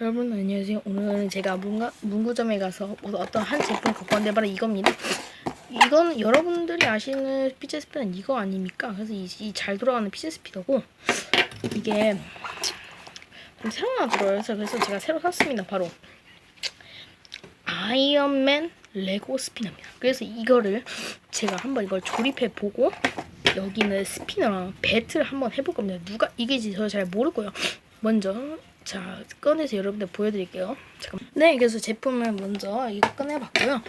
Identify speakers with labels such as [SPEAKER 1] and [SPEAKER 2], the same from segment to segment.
[SPEAKER 1] 여러분 안녕하세요. 오늘은 제가 문가, 문구점에 가서 어떤 한 제품 갖고 왔는데 바로 이겁니다. 이건 여러분들이 아시는 피자 스피너는 이거 아닙니까? 그래서 이 잘 돌아가는 피자 스피너고 이게 좀 새로 나들어요. 그래서 제가 새로 샀습니다. 바로 아이언맨 레고 스피너입니다. 그래서 이거를 제가 한번 이걸 조립해 보고 여기는 스피너랑 배틀 한번 해볼 겁니다. 누가 이기지 저 잘 모르고요. 먼저 자 꺼내서 여러분들 보여드릴게요. 잠깐. 네, 그래서 제품을 먼저 이거 꺼내봤고요.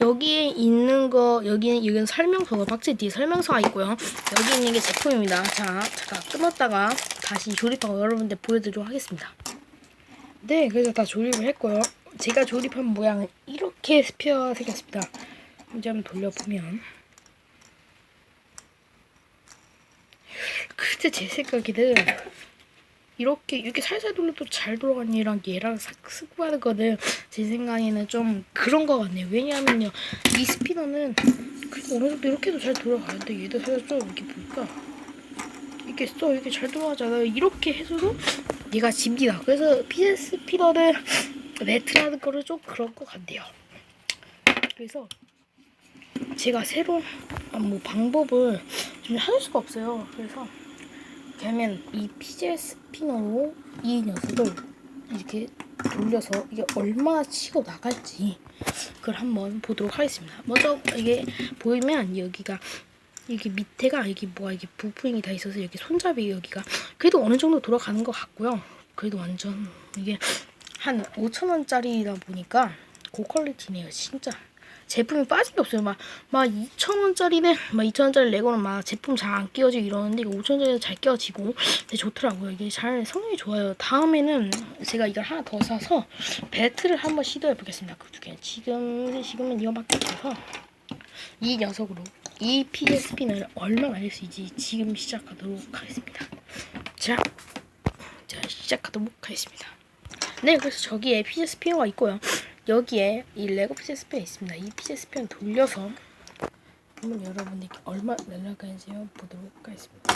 [SPEAKER 1] 여기에 있는 거 여기는 여기는 설명서가 박스 뒤에 설명서가 있고요. 여기 있는 게 제품입니다. 자, 잠깐 끊었다가 다시 조립하고 여러분들 보여드리도록 하겠습니다. 네, 그래서 다 조립을 했고요. 제가 조립한 모양은 이렇게 스피어가 생겼습니다. 이제 한번 돌려보면 그때 제 생각에는 이렇게 이렇게 살살 돌려도 잘 돌아가는 얘랑 얘랑 습관하는 거는 제 생각에는 좀 그런 거 같네요. 왜냐하면요 이 스피너는 그래도 어느 정도 이렇게도 잘 돌아가는데 얘도 살짝 좀 이렇게 볼까 이렇게 써 이렇게 잘 돌아가잖아요. 이렇게 해서도 얘가 집니다. 그래서 피제 스피너는 매트라는 거를 좀 그런 것 같네요. 그래서 제가 새로 아, 뭐 방법을 좀할 수가 없어요. 그래서 그러면 이 피제 스피너로 이 녀석을 이렇게 돌려서 이게 얼마나 치고 나갈지 그걸 한번 보도록 하겠습니다. 먼저 이게 보이면 여기가 여기 밑에가 여기 뭐가 이게 부품이 다 있어서 여기 손잡이 여기가 그래도 어느 정도 돌아가는 것 같고요. 그래도 완전 이게 한 5천 원짜리다 보니까 고퀄리티네요, 진짜. 제품이 빠진 게 없어요. 막, 막 2,000원짜리는, 막 2,000원짜리 레고는 막 제품 잘 안 끼워지고 이러는데, 이거 5,000원짜리는 잘 끼워지고, 되게 좋더라고요. 이게 잘 성능이 좋아요. 다음에는 제가 이걸 하나 더 사서, 배틀을 한번 시도해 보겠습니다. 그 두 개. 지금, 지금은 이거밖에 없어서, 이 녀석으로, 이 스피너를 얼마나 할수 있지, 지금 시작하도록 하겠습니다. 자, 자, 시작하도록 하겠습니다. 네, 그래서 저기에 스피너가 있고요. 여기에 이 레고 피제 스피너 있습니다. 이 피제 스피너 돌려서 한번 여러분들께 얼마 날아가는지 보도록 하겠습니다.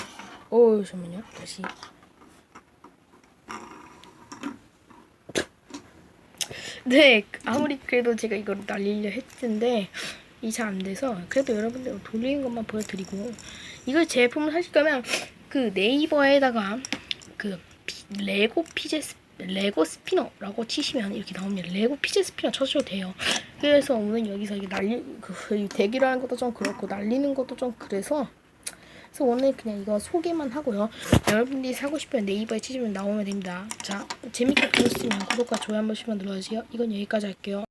[SPEAKER 1] 오, 잠깐만요. 다시. 네, 아무리 그래도 제가 이걸 날리려 했는데 이 잘 안 돼서 그래도 여러분들 돌리는 것만 보여드리고 이걸 제품을 사실 거면 그 네이버에다가 그 피- 레고 피제 스 레고 스피너라고 치시면 이렇게 나옵니다. 레고 피제 스피너 쳐셔도 돼요. 그래서 오늘 여기서 이게 날리 그 대기라는 것도 좀 그렇고 날리는 것도 좀 그래서 그래서 오늘 그냥 이거 소개만 하고요. 여러분들이 사고 싶으면 네이버에 치시면 나오면 됩니다. 자 재밌게 보셨으면 구독과 좋아요 한 번씩만 눌러주세요. 이건 여기까지 할게요.